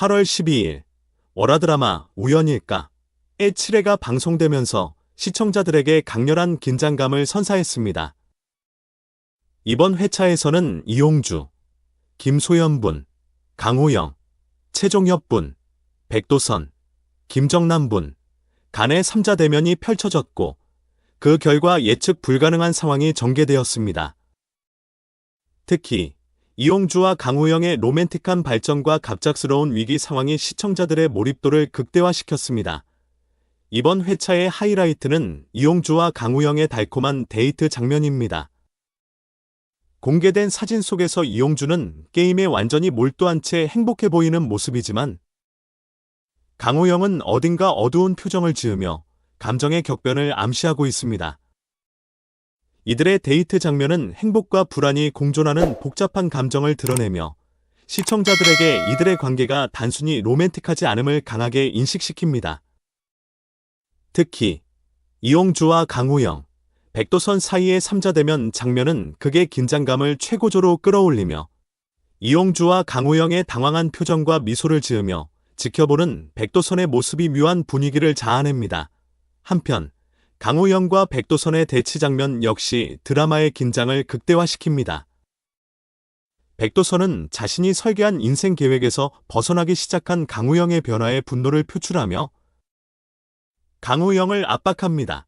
8월 12일 월화드라마 우연일까의 7회가 방송되면서 시청자들에게 강렬한 긴장감을 선사했습니다. 이번 회차에서는 이용주, 김소연분, 강호영, 최종엽분, 백도선, 김정남분, 간의 3자 대면이 펼쳐졌고 그 결과 예측 불가능한 상황이 전개되었습니다. 특히 이용주와 강우영의 로맨틱한 발전과 갑작스러운 위기 상황이 시청자들의 몰입도를 극대화시켰습니다. 이번 회차의 하이라이트는 이용주와 강우영의 달콤한 데이트 장면입니다. 공개된 사진 속에서 이용주는 게임에 완전히 몰두한 채 행복해 보이는 모습이지만 강우영은 어딘가 어두운 표정을 지으며 감정의 격변을 암시하고 있습니다. 이들의 데이트 장면은 행복과 불안이 공존하는 복잡한 감정을 드러내며 시청자들에게 이들의 관계가 단순히 로맨틱하지 않음을 강하게 인식시킵니다. 특히 이용주와 강우영, 백도선 사이의 삼자대면 장면은 극의 긴장감을 최고조로 끌어올리며 이용주와 강우영의 당황한 표정과 미소를 지으며 지켜보는 백도선의 모습이 묘한 분위기를 자아냅니다. 한편 강우영과 백도선의 대치 장면 역시 드라마의 긴장을 극대화시킵니다. 백도선은 자신이 설계한 인생 계획에서 벗어나기 시작한 강우영의 변화에 분노를 표출하며 강우영을 압박합니다.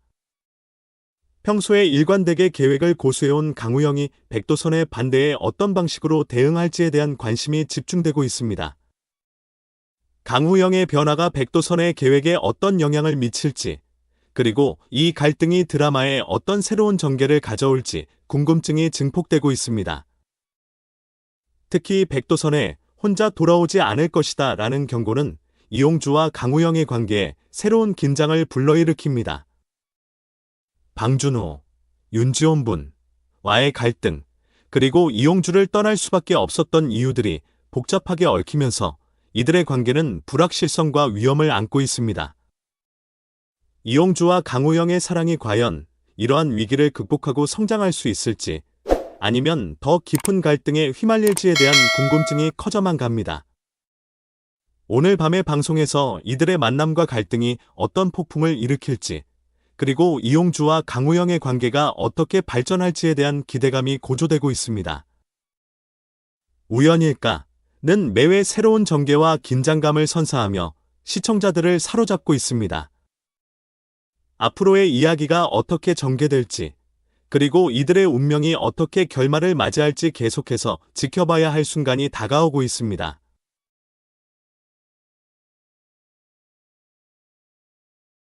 평소에 일관되게 계획을 고수해온 강우영이 백도선의 반대에 어떤 방식으로 대응할지에 대한 관심이 집중되고 있습니다. 강우영의 변화가 백도선의 계획에 어떤 영향을 미칠지, 그리고 이 갈등이 드라마에 어떤 새로운 전개를 가져올지 궁금증이 증폭되고 있습니다. 특히 백도선에 혼자 돌아오지 않을 것이다 라는 경고는 이용주와 강우영의 관계에 새로운 긴장을 불러일으킵니다. 방준호, 윤지원 분, 와의 갈등, 그리고 이용주를 떠날 수밖에 없었던 이유들이 복잡하게 얽히면서 이들의 관계는 불확실성과 위험을 안고 있습니다. 이용주와 강우영의 사랑이 과연 이러한 위기를 극복하고 성장할 수 있을지 아니면 더 깊은 갈등에 휘말릴지에 대한 궁금증이 커져만 갑니다. 오늘 밤의 방송에서 이들의 만남과 갈등이 어떤 폭풍을 일으킬지 그리고 이용주와 강우영의 관계가 어떻게 발전할지에 대한 기대감이 고조되고 있습니다. 우연일까 는 매회 새로운 전개와 긴장감을 선사하며 시청자들을 사로잡고 있습니다. 앞으로의 이야기가 어떻게 전개될지, 그리고 이들의 운명이 어떻게 결말을 맞이할지 계속해서 지켜봐야 할 순간이 다가오고 있습니다.